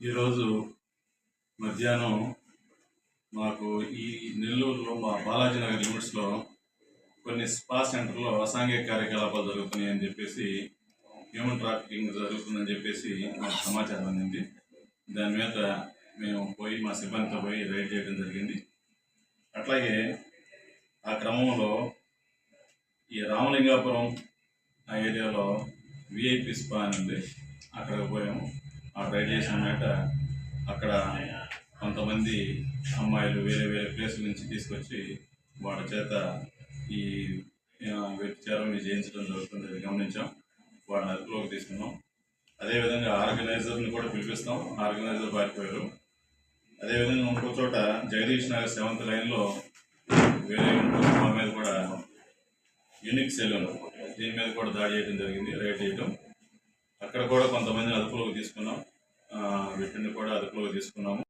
ఈరోజు మధ్యాహ్నం మాకు ఈ నెల్లూరులో మా బాలాజీ నగర్ లిమిట్స్లో కొన్ని స్పా సెంటర్లో అసాంఘిక కార్యకలాపాలు జరుగుతున్నాయని చెప్పేసి హ్యూమన్ ట్రాఫికింగ్ జరుగుతుందని చెప్పేసి మాకు సమాచారం అందింది. దాని మీద మేము పోయి మా సిబ్బందితో పోయి రైడ్ చేయడం జరిగింది. అట్లాగే ఆ క్రమంలో ఈ రామలింగాపురం ఆ ఏరియాలో విఐపి స్పా అని ఉంది. అక్కడికి పోయాము. రైడ్ చేసిన మేట అక్కడ కొంతమంది అమ్మాయిలు వేరే వేరే ప్లేసుల నుంచి తీసుకొచ్చి వాళ్ళ చేత ఈ ఆ, చేయించడం జరుగుతుంది అది గమనించాం. వాళ్ళని అదుపులోకి తీసుకున్నాం. అదేవిధంగా ఆర్గనైజర్ని కూడా పిలిపిస్తాం. ఆర్గనైజర్ పారిపోయారు. అదేవిధంగా ఇంకో చోట జగదీష్ నగర్ సెవెంత్ లైన్లో వేరే ఇంకో మా మీద కూడా యూనిక్ సెలూన్ దీని మీద కూడా దాడి చేయడం జరిగింది. రైడ్ చేయడం. అక్కడ కూడా కొంతమందిని అదుపులోకి తీసుకున్నాం. వీటిని కూడా అదుపులోకి తీసుకున్నాము.